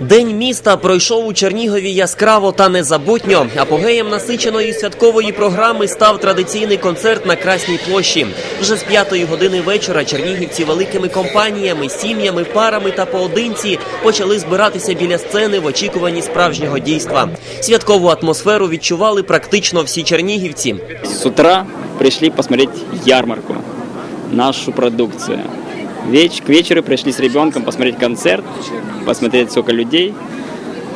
День міста пройшов у Чернігові яскраво та незабутньо. Апогеєм насиченої святкової програми став традиційний концерт на Красній площі. Вже з п'ятої години вечора чернігівці великими компаніями, сім'ями, парами та поодинці почали збиратися біля сцени в очікуванні справжнього дійства. Святкову атмосферу відчували практично всі чернігівці. С утра пришли посмотреть ярмарку, нашу продукцию. Веч- к вечеру пришли с ребенком посмотреть концерт, посмотреть сколько людей,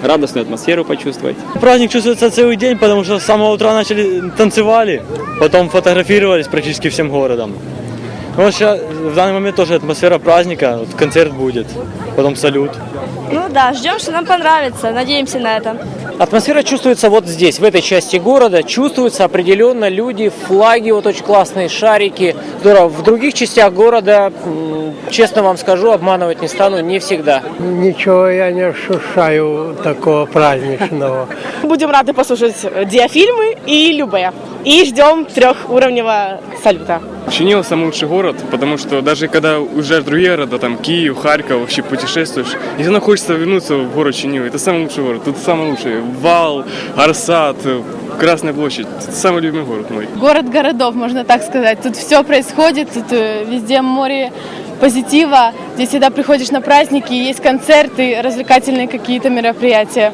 радостную атмосферу почувствовать. Праздник чувствуется целый день, потому что с самого утра начали танцевали, потом фотографировались практически всем городом. Ну, вот сейчас, в данный момент тоже атмосфера праздника, вот концерт будет, потом салют. Ну да, ждем, что нам понравится, надеемся на это. Атмосфера чувствуется вот здесь, в этой части города. Чувствуются определенно люди, флаги, вот очень классные, шарики. Здорово. В других частях города, м, честно вам скажу, обманывать не стану, не всегда. Ничего я не ощущаю такого праздничного. Будем рады послушать диафильмы и любые. И ждем трехуровневого салюта. Чернигов самый лучший город, потому что даже когда уезжаешь в другие города, там Киев, Харьков, вообще путешествуешь, и все равно хочется вернуться в город Чернигов. Это самый лучший город. Тут самый лучший. Вал, Арсат, Красная площадь. Это самый любимый город мой. город городов, можно так сказать. Тут все происходит, тут э, везде море позитива. Здесь всегда приходишь на праздники, есть концерты, развлекательные какие-то мероприятия.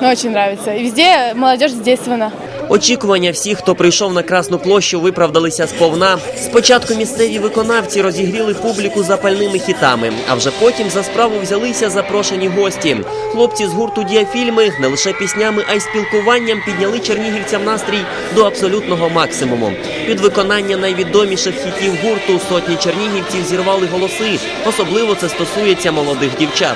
Мне очень нравится. И везде молодежь задействована. Очікування всіх, хто прийшов на Красну площу, виправдалися сповна. Спочатку місцеві виконавці розігріли публіку запальними хітами, а вже потім за справу взялися запрошені гості. Хлопці з гурту Діафільми не лише піснями, а й спілкуванням підняли чернігівцям настрій до абсолютного максимуму. Під виконання найвідоміших хітів гурту сотні чернігівців зірвали голоси. Особливо це стосується молодих дівчат.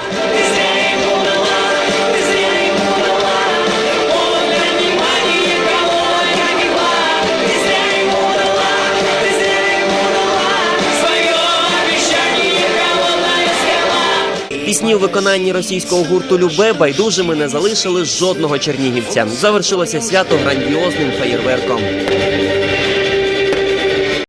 Пісні у виконанні російського гурту Любе байдужими не залишили жодного чернігівця. Завершилося свято грандіозним феєрверком.